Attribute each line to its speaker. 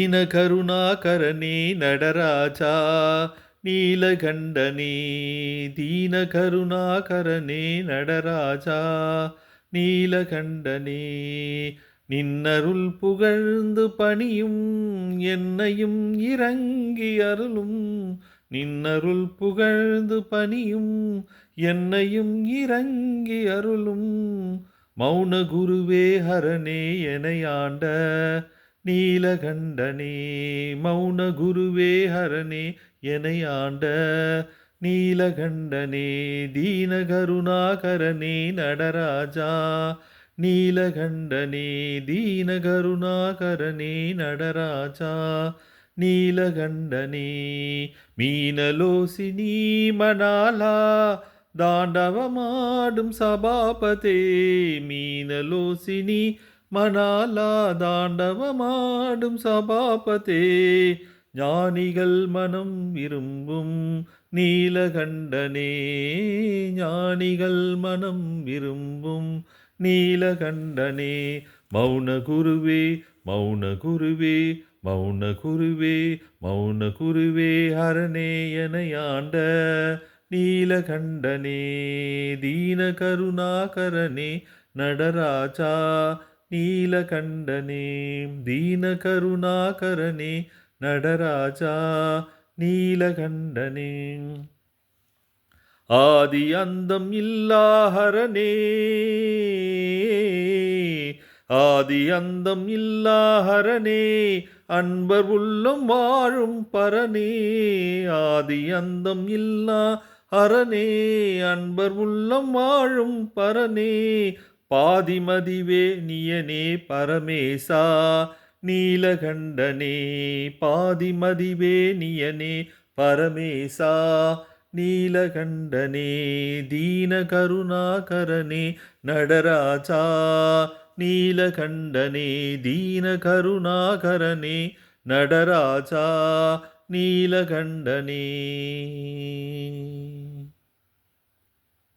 Speaker 1: దీన కరుణాకరణే నడరాజా నీలగండనే దీన కరుణాకరణే నడరాజా நீலகண்டனே. நின்னருள் புகழ்ந்து பணியும் என்னையும் இறங்கி அருளும். நின்னருள் புகழ்ந்து பணியும் என்னையும் இறங்கி அருளும். மௌன குருவே ஹரனே என ஆண்ட நீலகண்டனே மௌன குருவே ஹரனே எனையாண்ட நீலகண்டனே தீனகருணாகரனே நடராஜா. நீலகண்டனே தீனகருணாகரனே நடராஜா. நீலகண்டனே மீனலோசினி மணாலா தாண்டவமாடும் சபாபதே மீனலோசினி மணாலா தாண்டவமாடும் சபாபதே. ஞானிகள் மனம் விரும்பும் நீலகண்டனே. ஞானிகள் மனம் விரும்பும் நீலகண்டனே. மௌன குருவே மௌன குருவே மௌன குருவே மௌன குருவே அரணே என எனையாண்ட நீலகண்டனே. தீன கருணாகரனே நடராஜா நீலகண்டனே தீன கருணாகரனே நடராஜா நீலகண்டனே. ஆதி அந்தம் இல்லாஹரனே ஆதி அந்தம் இல்லாஹரனே அன்பர் உள்ளம் வாழும் பரனே ஆதி அந்தம் இல்லா அரணே அன்பர் உள்ளம் வாழும் பரனே பாதிமதிவே நியனே பரமேசா நீலகண்டனே பாதிமதிவே நியனே பரமேசா நீலகண்டனே தீனகருணாகரனே நடராஜா நீலகண்டனே தீனகருணாகரனே நடராஜா நீலகண்டனே.